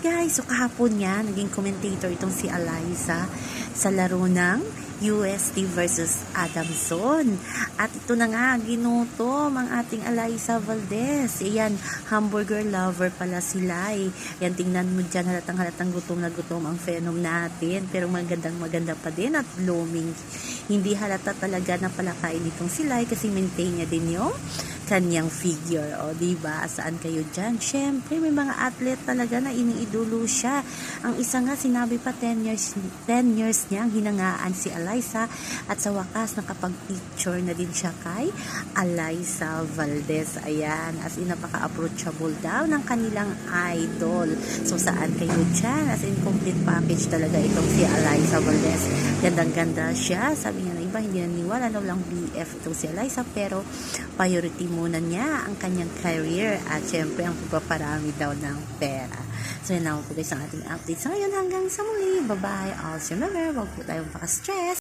Guys, so kahapon nga, naging commentator itong si Eliza sa laro ng UST versus Adamson. At ito na nga, ginutom ang ating Eliza Valdez. Ayan, hamburger lover pala sila eh. Yan, tingnan mo dyan, halatang halatang gutom na gutom ang phenom natin. Pero magandang maganda pa din at blooming. Hindi halata talaga na palakain itong sila eh, kasi maintain niya din yung kanyang figure. O, di ba? Saan kayo dyan? Siyempre, may mga athlete talaga na iniidolo siya. Ang isa nga, sinabi pa 10 years, 10 years niya ang hinangaan si Eliza at sa wakas nakapag-picture na din siya kay Eliza Valdez. Ayan, as in napaka-approachable daw ng kanilang idol. So, saan kayo dyan? As in, complete package talaga itong si Eliza Valdez. Gandang-ganda siya. Sabi niya na iba, hindi naniwala daw lang BF itong si Eliza, pero priority muna niya ang kanyang career at syempre ang pagpaparami daw ng pera. So yun lang po guys ang ating update. So ngayon hanggang sa muli. Bye-bye. Also remember, wag po tayong paka-stress.